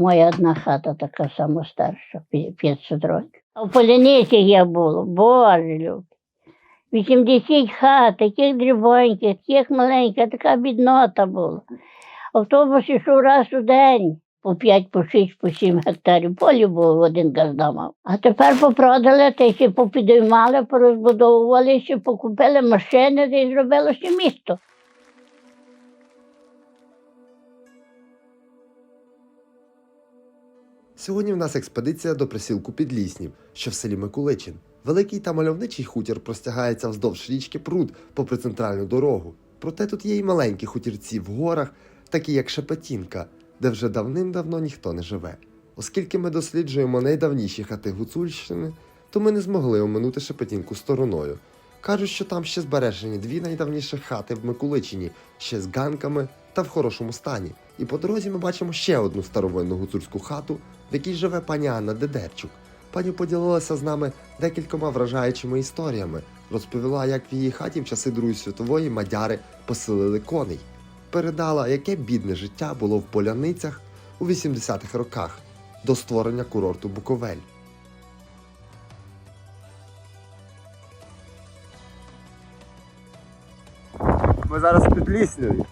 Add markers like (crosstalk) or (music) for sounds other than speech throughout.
Моя одна хата така сама старша, пі- 500 років. А в Поляниці я була, боже люб. 80 хат, таких дрібоньких, таких маленьких, така біднота була. Автобус йшов раз у день. По 5, по 6, по 7 гектарів полі було один газда мав. А тепер попродали, та ще попідіймали, порозбудовували, ще покупили машини зробили ще місто. Сьогодні в нас експедиція до присілку Підліснів, що в селі Микуличин. Великий та мальовничий хутір простягається вздовж річки Пруд попри центральну дорогу. Проте тут є й маленькі хутірці в горах, такі як Шепетінка, де вже давним-давно ніхто не живе. Оскільки ми досліджуємо найдавніші хати Гуцульщини, то ми не змогли оминути Шепетінку стороною. Кажуть, що там ще збережені дві найдавніші хати в Микуличині, ще з ганками та в хорошому стані. І по дорозі ми бачимо ще одну старовинну гуцульську хату, в якій живе пані Анна Дедерчук. Пані поділилася з нами декількома вражаючими історіями, розповіла, як в її хаті в часи Другої світової мадяри поселили коней. Передала, яке бідне життя було в поляницях у 80-х роках до створення курорту Буковель. Ми зараз під Лісневі.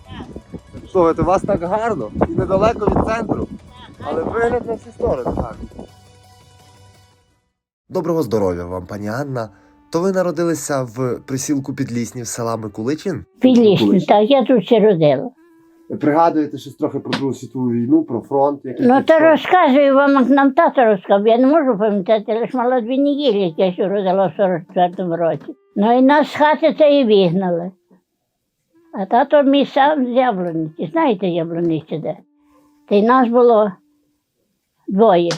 Слухайте, у вас так гарно і недалеко від центру. Але вигляд на всі сторони так. Доброго здоров'я вам, пані Анна. То ви народилися в присілку Підліснів села Микуличин? Підлісні, так, я тут ще родила. Пригадуєте щось трохи про Другу світову війну, про фронт? який Ну, то що? розказую вам, як нам тато розказав. Я не можу пам'ятати, лише мала дві неділі, як я ще родила в 44-му році. Ну і нас з хати це і вигнали. А тато мій сам з Яблониці. Знаєте Яблониці де? Та й нас було двоє.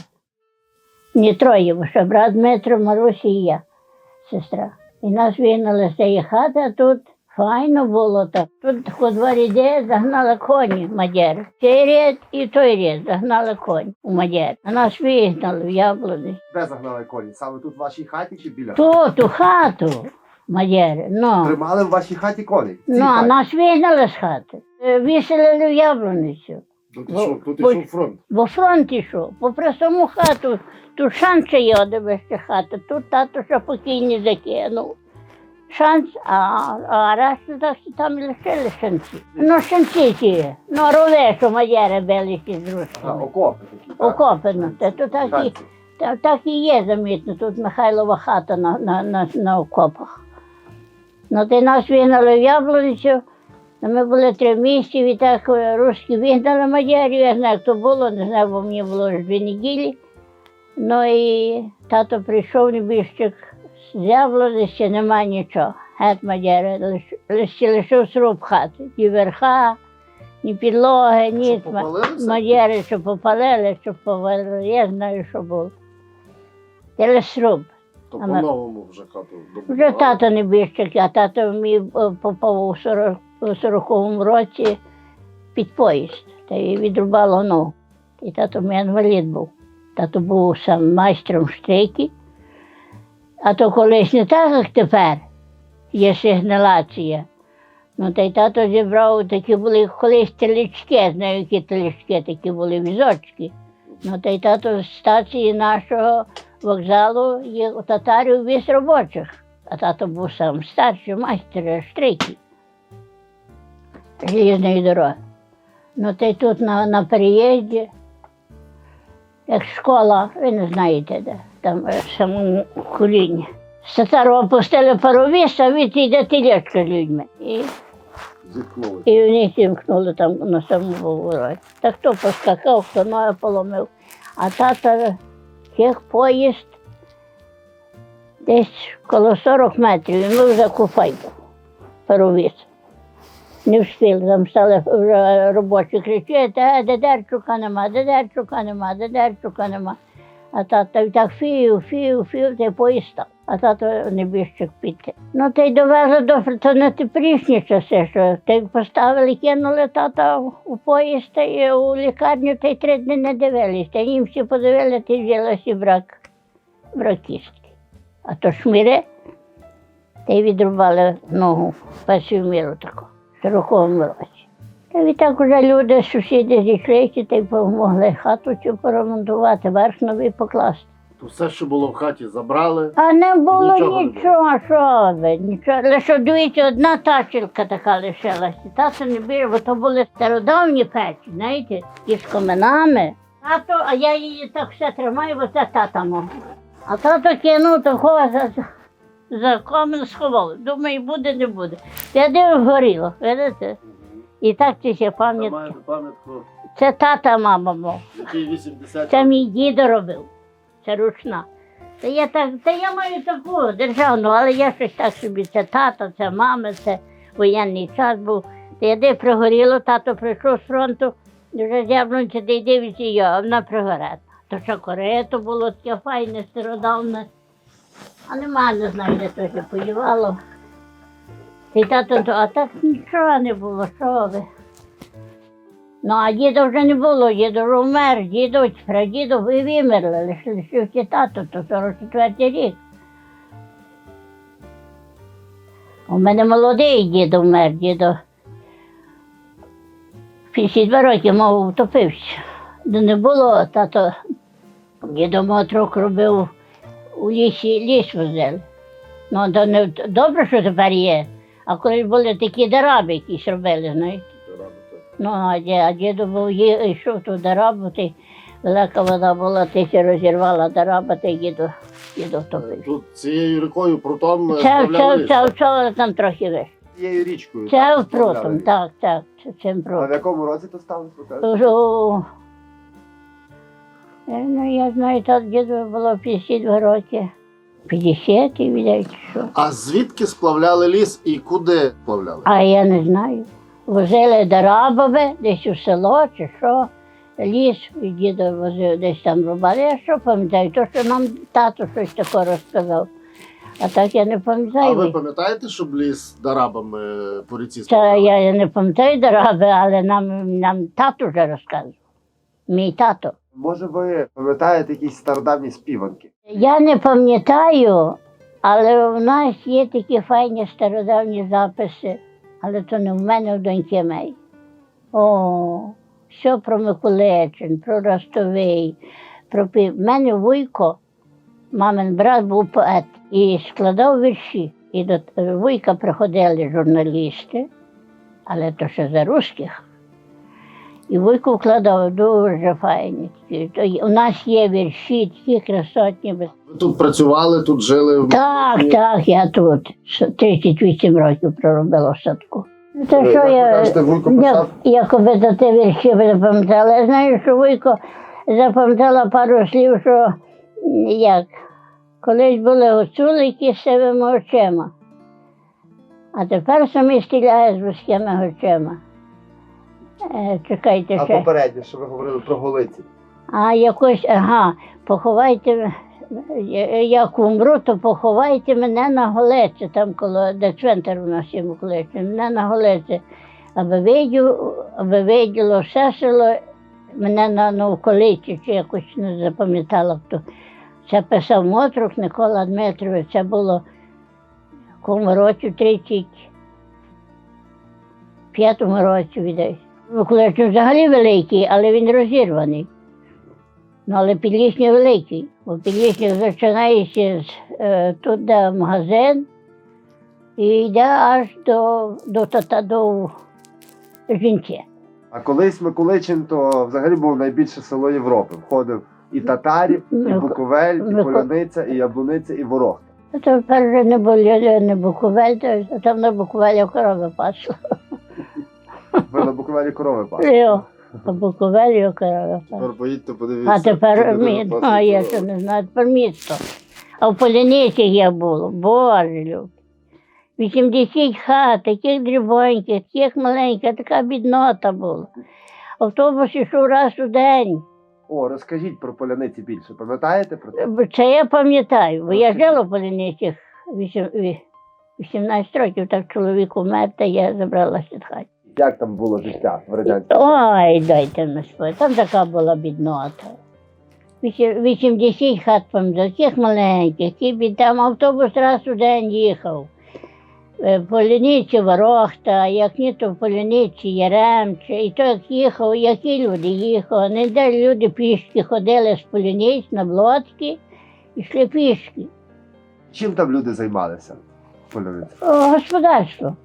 Не троє, бо ще брат Дмитро, Марусі і я, сестра. І нас вигнали з цієї хати, а тут файно було так. Тут по два ряди загнали коні мадяри. Цей ряд і той ряд загнали коні у мадяри. А нас вигнали в яблуні. Де загнали коні? Саме тут в вашій хаті чи біля? Тут, у хату мадяри. Ну, Тримали в вашій хаті коней? В цій ну а хаті? нас вигнали з хати. Е, Виселили в яблуницю. Тут Ну, ішов, тут бо- ішов фронт. Бо фронт ішов, попри саму хату, тут шанс є одебище хата, тут тато ще покійні закинув. Шанс, а, а решта так що там лишили шанці. Ну, шанці ті, ну, рове, що мадяри били ті з Ага, русскими. окопи такі. так? Окопано, та то так і, Шанці. та, так і є замітно, тут Михайлова хата на, на, на, на окопах. Ну, ти нас вигнали в Яблуницю, ну, ми були три місяці, і так е, русські вигнали мадярів, я знаю, хто було, не знаю, бо мені було ж дві неділі. Ну і тато прийшов небіжчик з Яблуниці, нема нічого. Геть мадяри, лиш, лише лишив сруб хати, ні верха, ні підлоги, ні. Мадяри, що попалили, що повалили, я знаю, що було. Лише сруб. То А ми- по-новому вже хату Вже добудували. тато не біжчик, а тато мій е, попав у 40 у 40-му році під поїзд. Та й відрубало ногу. І тато мій інвалід був. Тато був сам майстром штрейки. А то колись не так, як тепер, є сигналація. Ну, та й тато зібрав такі були колись телечки, знаю, які телечки, такі були візочки. Ну, та й тато з стації нашого вокзалу є у татарів віз робочих. А тато був сам старший майстер штрики желізної дороги. Ну, та й тут на, на переїзді, як школа, ви не знаєте де, там е, в самому коліні. З татарова пустили паровіз, а від йде телечка з людьми. І, Зіткнули. і в них імкнули там на самому вороті. Та хто поскакав, хто ноги поломив. А тата тих поїзд десь коло 40 метрів, ми вже куфайку перевіз. Не встигли, там стали вже робочі кричати, а Дедерчука нема, Дедерчука нема, Дедерчука нема. А тата так фів, фів, фію, та поїзд став. А тато не біжчик піти. Ну, та й довезли до то не теперішні часи, що й поставили, кинули тата у поїзд та й у лікарню, та й три дні не дивились. Та їм всі подивили, та й взялися брак, брак кістки. А то шміри, та й відрубали ногу, першу міру таку, 40 році. Та відтак уже люди, сусіди зійшлися та й допомогли хату цю поремонтувати, верх новий покласти. То все, що було в хаті, забрали. А не було Нічого нічого, що ви, нічого. Лише дивіться, одна тачілка така лишилася. Тато не більше, бо то були стародавні печі, знаєте, із коминами. Тато, а я її так все тримаю, бо це тата мого. А тато кинув такого за, за комин сховав. Думаю, буде, не буде. Я дивив, горіло, видите? І так це ще пам'ятка. маєте пам'ятку, Це тата мама який 80 Це мій дідо робив. Це ручна. Та я так, та я маю таку державну, але я щось так собі. Це тата, це мама, це воєнний час був. Та я де пригоріло, тато прийшов з фронту, вже зяблунці, де й дивиться я, а вона пригорета. То що корето було таке файне, стародавне. А нема, не знаю, де то ще поївало. Та й тато, а так нічого не було, що ви. Ну, а діда вже не було, дідо вмер, дідо, прадідо ви вимерли, лише лишився тато, то 44 рік. У мене молодий дідо вмер, дідо. 52 роки, мов, втопився. Де не було, тато, дідо мотрок робив у лісі, ліс возили. Ну, то не добре, що тепер є. А коли були такі дараби, якісь робили, знаєте. Ну, а, ді- діду був є- йшов туди работи, велика вода була, ти ще розірвала та й діду, діду втопив. Тут цією рікою прутом Це, це, це, це там трохи вище. Цією річкою. Це так, справляли. так, так, це цим А в прутом. якому році то сталося? ви кажете? Тож, о, е, Ну, я знаю, так діду було 52 роки. 50 і що. А звідки сплавляли ліс і куди сплавляли? А я не знаю. Возили до Рабове, десь у село чи що. Ліс і дідо возив десь там рубали. Я що пам'ятаю, то, що нам тато щось таке розказав. А так я не пам'ятаю. А ви пам'ятаєте, щоб ліс дарабами по ріці Це сплавляли? я не пам'ятаю до Раби, але нам, нам тато вже розказував. Мій тато. Може, ви пам'ятаєте якісь стародавні співанки? Я не пам'ятаю, але в нас є такі файні стародавні записи, але то не в мене в доньки мей. О, що про Миколичин, про Ростовий, про пів. Мене вуйко, мамин брат був поет і складав вірші. І до вуйка приходили журналісти, але то ще за русських. І вуйко вкладав дуже файні. У нас є вірші, такі красотні. Ви тут працювали, тут жили Так, так, я тут. 38 років проробила в садку. То Е, що я, Вуйко якоби за те вірші ви запам'ятала. Я знаю, що Вуйко запам'ятала пару слів, що як колись були гуцулики з сивими очима, а тепер самі стріляють з вузькими очима. Е, чекайте А ще. попередньо, що ви говорили про голиці. А якось, ага, поховайте, я- як умру, то поховайте мене на голеці, там коло де цвинтар у нас є в Миколаївці, мене на голеці, аби видів, аби виділо все село, мене на Новколиці, чи якось не запам'ятала хто. Це писав Мотрук Микола Дмитрович, це було в якому році 35 році віддай. Миколаївич взагалі великий, але він розірваний. Ну, але Підлісня великий, бо Підлісня починається з е, тут, де магазин, і йде аж до, до, до, до жінці. А колись Миколичин то взагалі був найбільше село Європи. Входив і Татарів, і Буковель, і Поляниця, і Яблуниця, і Ворохта. Тепер вже не було не Буковель, то там на Буковелі корови пасла. Буковелі корови пасли. Йо, На Буковелі корови пасла. Тепер поїдьте, подивіться. А тепер туди а, я ще не знаю, тепер місто. А в Поляниці я було, боже люб. 80 хат, таких дрібоньких, таких маленьких, така біднота була. Автобус йшов раз у день. О, розкажіть про поляниці більше. Пам'ятаєте про це? Це я пам'ятаю, бо я жила в Поляницях 18 років, так чоловік умер, та я забралася з хаті. Як там було життя в радянському? Ой, дайте на спой, там така була біднота. 80 хат пам'ятаю, таких маленьких, бід- там автобус раз у день їхав. Е, Поляниці Ворохта, як ні, то в Поляниці Яремче. І то як їхав, які люди їхали. Не де люди пішки ходили з Поляниць на Блоцькі і йшли пішки. Чим там люди займалися? в Господарство.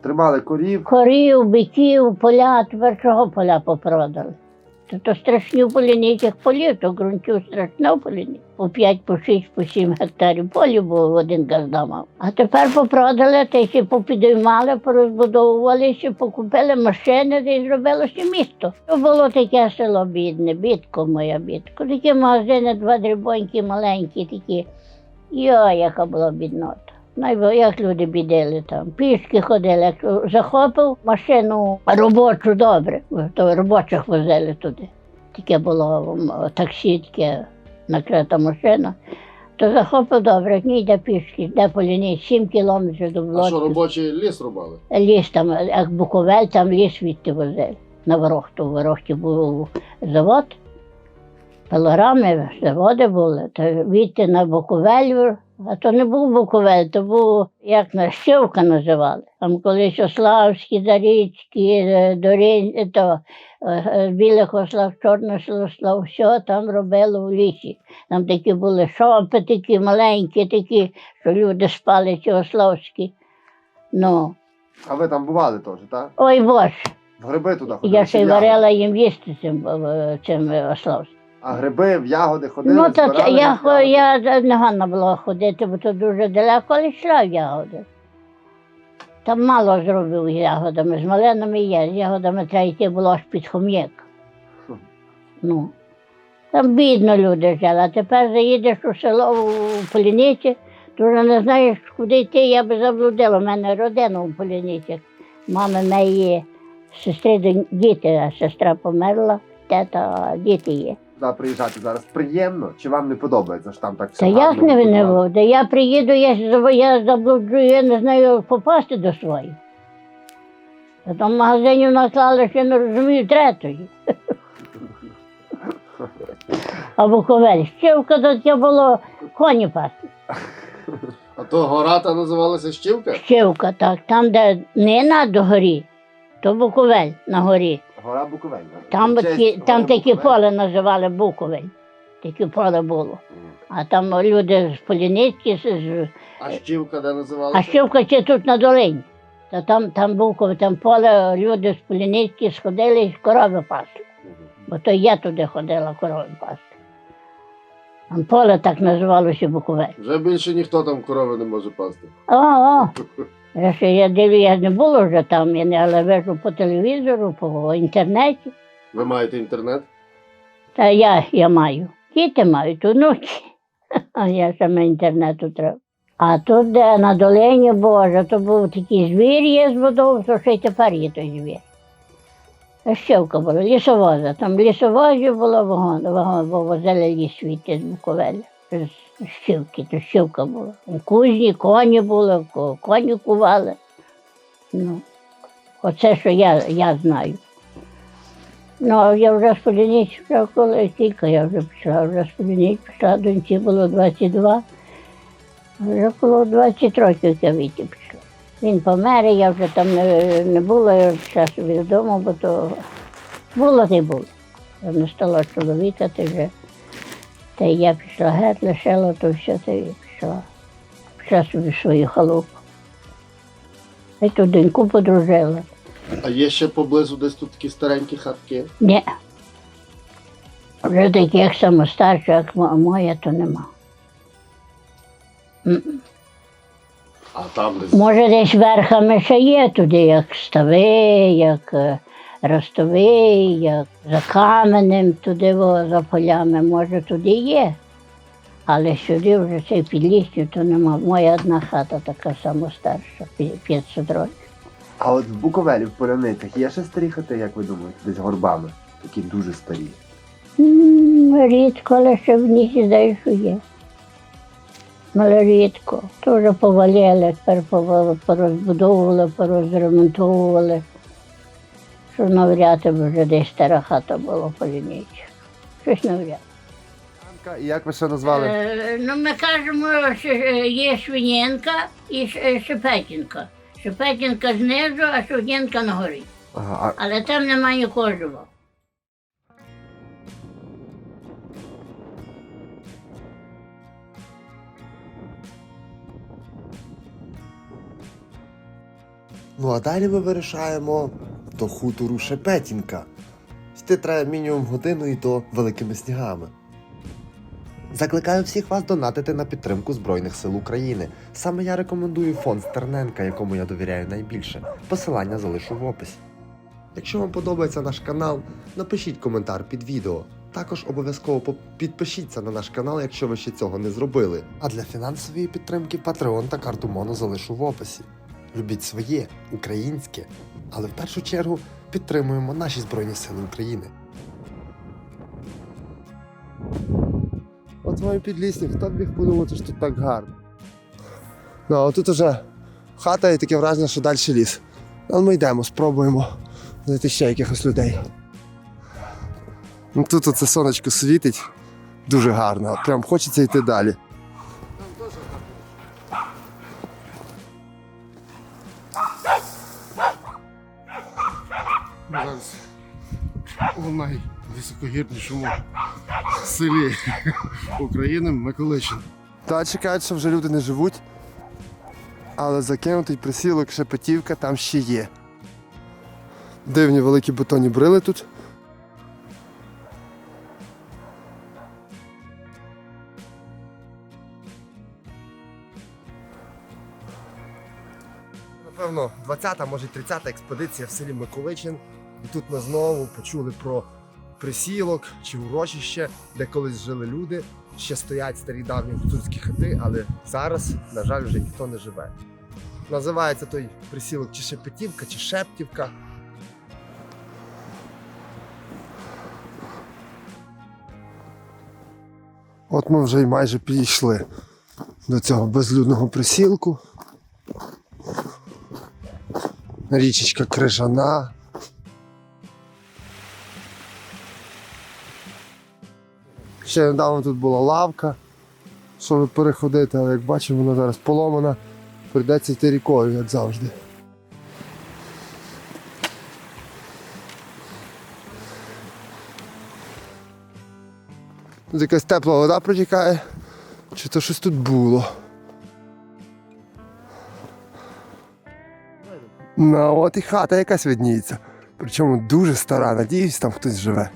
Тримали корів. Корів, биків, поля, тепер чого поля попродали? То, то страшні в поляницях полів, то ґрунтів страшно в поляні. По 5, по 6, по 7 гектарів полів було один газда мав. А тепер попродали, та ще попідіймали, порозбудовували, ще покупили машини, та й зробилося місто. То було таке село бідне, бідко моя бідко. Такі магазини, два дрібонькі, маленькі такі. Йо, яка була біднота. Як люди бідили там. Пішки ходили, як захопив машину робочу добре, то робочих возили туди. Таке було таксі, таке накрита машина. То захопив добре, не йде пішки, йде по лінії 7 кілометрів до А що робочі ліс рубали? Ліс там, як Буковель, там ліс відти возили. На Ворохту. В Ворохті був завод, пилорами, заводи були. То відти на Буковель, а то не був Буковель, то був, як на Щевка називали. Там колись Ославські, Зарічки, Дорін, то е, Білих Ослав, Чорнослав, все там робили в лісі. Там такі були шопи, такі маленькі, такі, що люди спали, ці Ославські. Ну, А ви там бували теж, так? ой Боже, В гриби туди ходили? я ще й варила їм їсти цим, е, цим е, ославським. А гриби в ягоди ходили? Ну, то збирали я, ягоди? я гана було ходити, бо то дуже далеко, але йшла в ягоди. Там мало зробив з ягодами, з малинами є, з ягодами треба йти було аж під хом'як. (laughs) Ну, там бідно люди жили, а тепер заїдеш у село у Поліниці, то вже не знаєш, куди йти, я би заблудила. У мене родина у Поліницях. Мами неї сестри діти, а сестра померла, тета, а діти є. Туди приїжджати зараз приємно, чи вам не подобається, що там так все Та як не побудовано? винував? Я приїду, я, ж я заблуджую, я не знаю як попасти до своїх. Та там магазинів наклали, що не розумію третої. (laughs) А Буковель, щевка то таке було коні пасти. А то гора-та називалася Щівка? Щевка, так, там, де не на догорі, то Буковель на горі. Гора Буковель. Там, честь такі, там такі Буковель. поле називали Буковель. Таке поле було. А там люди з Поліницьки, з- з А Щівка де називалася? А Щівка ще тут на долині. Та там, там був там поле, люди з Поліницьки сходили і корови пасли. Мгм. Бо то я туди ходила корови пасти. Там поле так називалося Буковель. Вже більше ніхто там корови не може пасти. О, о. (laughs) Я ще я дивлю, я не було вже там, я не, але вижу по телевізору, по інтернеті. Ви маєте інтернет? Та я, я маю. Діти мають, онуки. (laughs) А я саме інтернету треба. А тут, де на долині Боже, то був такий звір є збудовувався, що й тепер є той звір. А Щевка була, лісовоза. Там лісовозів було вагон, вагон, бо возили ліс світи з Буковеля. Щівки, то щівка була. У Кузні, коні були, ко- коні кували. Ну, оце, що я, я знаю. Ну, а я вже з Поліниць вже коли тільки я вже пішла, вже з Поліниць пішла, доньці було 22. А Вже коло 20 років я вийти пішла. Він помер, я вже там не, не була, я пішла собі бо то було не було. Я не стала чоловіка, ти вже. Та я пішла геть, лишила то все, та й пішла. Пішла собі свою халупу. І ту доньку подружила. А є ще поблизу десь тут такі старенькі хатки. Ні. Вже таких самостарших, як моя, то нема. М. А там десь. Може, десь верхами ще є туди, як стави, як е, ростовий, як за каменем, туди во, за полями, може, туди є. Але сюди вже цей підлісню, то нема. Моя одна хата така самостарша, пі- 500 років. А от в Буковелі, в Поляницях, є ще старі хати, як ви думаєте, десь горбами? Такі дуже старі. Рідко, але ще в них здаєш, що є. Але рідко. То вже повалили, тепер порозбудовували, порозремонтовували. Що навряд чи вже десь стара хата була в Поліниці. Щось навряд. Анка, І як ви ще назвали? Е, ну, ми кажемо, що е, є Швиненка і е, Шепетінка. Шепетінка знизу, а Шогінка на горі. Ага, Але там немає нікого живого. Ну а далі ми вирішаємо до хутору Шепетінка. Йти треба мінімум годину і то великими снігами. Закликаю всіх вас донатити на підтримку Збройних сил України. Саме я рекомендую фонд Стерненка, якому я довіряю найбільше. Посилання залишу в описі. Якщо вам подобається наш канал, напишіть коментар під відео. Також обов'язково підпишіться на наш канал, якщо ви ще цього не зробили. А для фінансової підтримки Patreon та карту Моно залишу в описі. Любіть своє, українське, але в першу чергу підтримуємо наші Збройні Сили України. От мої підлісні, хто б міг подумати, що тут так гарно. Ну, а тут уже хата і таке враження, що далі ліс. Але ми йдемо, спробуємо знайти ще якихось людей. Ну, тут оце сонечко світить дуже гарно, прям хочеться йти далі. Найвисокогірнішому селі України Миколичин. Та чекають, що вже люди не живуть. Але закинутий присілок Шепетівка там ще є. Дивні великі бетонні брили тут. Напевно, 20-та, може 30-та експедиція в селі Миколичин. І тут ми знову почули про присілок чи урочище, де колись жили люди. Ще стоять старі давні гуцульські хати, але зараз, на жаль, вже ніхто не живе. Називається той присілок чи Шепетівка, чи Шептівка. От ми вже й майже підійшли до цього безлюдного присілку. Річечка крижана. Ще недавно тут була лавка, щоб переходити, але як бачимо, вона зараз поломана. Прийдеться йти рікою, як завжди. Тут якась тепла вода протікає. Чи то щось тут було? Ну, от і хата якась видніється. Причому дуже стара, надіюсь, там хтось живе.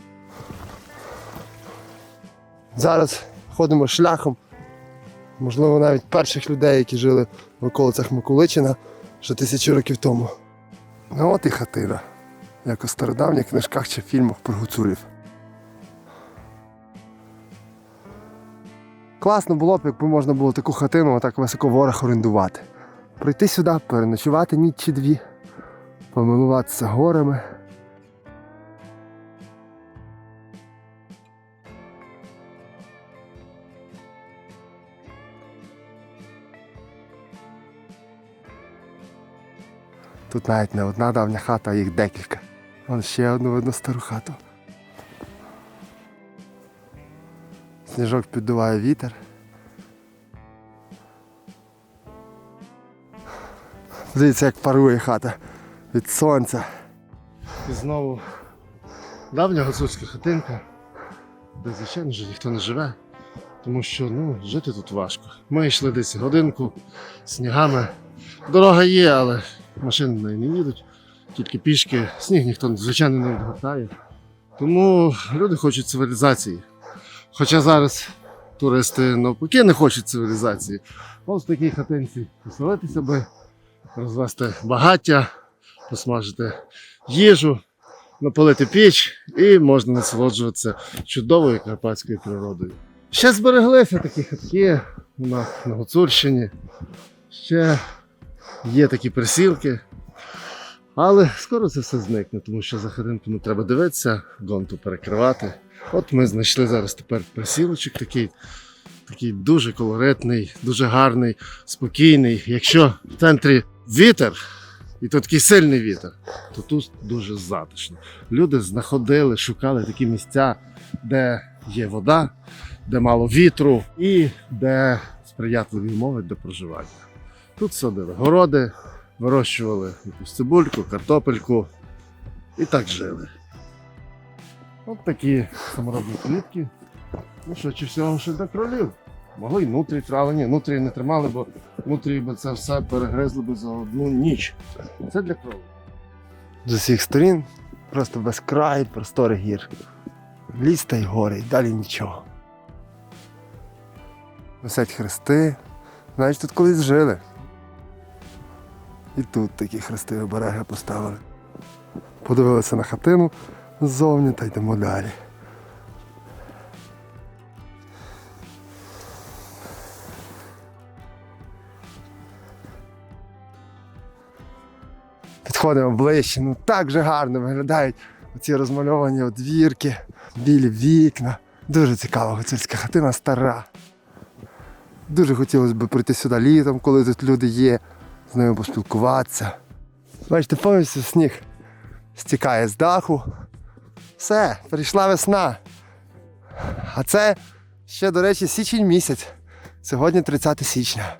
Зараз ходимо шляхом. Можливо, навіть перших людей, які жили в околицях Миколичина ще тисячі років тому. Ну от і хатина, як у стародавніх книжках чи фільмах про гуцулів. Класно було б, якби можна було таку хатину отак високо в горах орендувати. Прийти сюди, переночувати ніч чи дві, помилуватися горами. Тут навіть не одна давня хата, а їх декілька. Вон ще одну видно стару хату. Сніжок піддуває вітер. Дивіться, як парує хата від сонця. І знову давня гуцульська хатинка, де, звичайно ж, ніхто не живе, тому що ну, жити тут важко. Ми йшли десь годинку снігами. Дорога є, але машини не їдуть, тільки пішки. Сніг ніхто, звичайно, не відгортає. Тому люди хочуть цивілізації. Хоча зараз туристи навпаки не хочуть цивілізації. Ось в такій хатинці поселитися би, розвести багаття, посмажити їжу, напалити піч і можна насолоджуватися чудовою карпатською природою. Ще збереглися такі хатки у нас на Гуцульщині. Ще є такі присілки. Але скоро це все зникне, тому що за хатинками треба дивитися, гонту перекривати. От ми знайшли зараз тепер присілочок такий, такий дуже колоритний, дуже гарний, спокійний. Якщо в центрі вітер, і то такий сильний вітер, то тут дуже затишно. Люди знаходили, шукали такі місця, де є вода, де мало вітру і де сприятливі умови для проживання. Тут садили городи, вирощували якусь цибульку, картопельку і так жили. От такі саморобні клітки. Ну, швидше всього, що для кролів. Могли й нутрі травлені, ні, нутрі не тримали, бо нутрі би це все перегризли би за одну ніч. Це для кролів. З усіх сторін просто безкрай, простори гір. Ліс та й гори, і далі нічого. Висять хрести. Значить, тут колись жили. І тут такі хрести обереги поставили. Подивилися на хатину ззовні та йдемо далі. Підходимо ближче, ну так же гарно виглядають оці розмальовані одвірки, білі вікна. Дуже цікава гуцульська хатина стара. Дуже хотілося б прийти сюди літом, коли тут люди є, з ними поспілкуватися. Бачите, повністю сніг стікає з даху. Все, прийшла весна. А це ще, до речі, січень місяць. Сьогодні 30 січня.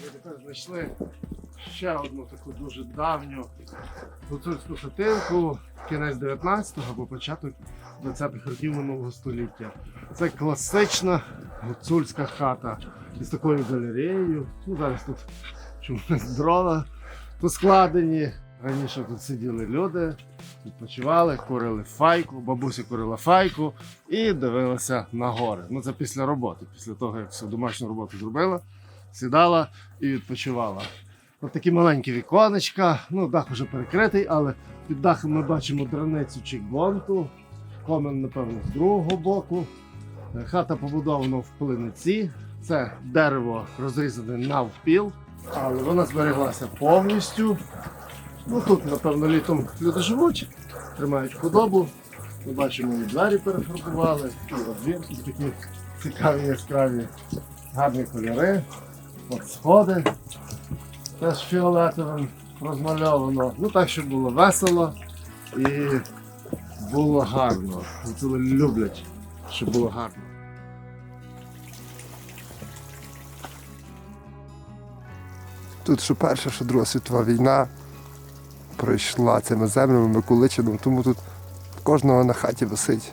Ми тепер знайшли ще одну таку дуже давню гуцульську хатинку, кінець 19-го або початок 20-х років минулого століття. Це класична гуцульська хата із такою галереєю. Ну, зараз тут чомусь дрова поскладені. Раніше тут сиділи люди, відпочивали, курили файку, бабуся курила файку і дивилася на гори. Ну це після роботи, після того, як всю домашню роботу зробила, сідала і відпочивала. Ось такі маленькі віконечка, ну дах вже перекритий, але під дахом ми бачимо драницю чи гонту, комен, напевно, з другого боку. Е, Хата побудована в плиниці. Це дерево розрізане навпіл, але вона збереглася повністю. Ну тут, напевно, літом люди живуть, тримають худобу. Ми бачимо, і двері перефарбували, і одвірки такі цікаві, яскраві, гарні кольори. От сходи теж фіолетовим розмальовано. Ну так, щоб було весело і було гарно. Це люблять, щоб було гарно. Тут що Перша, що Друга світова війна пройшла цими землями Миколичином, тому тут кожного на хаті висить.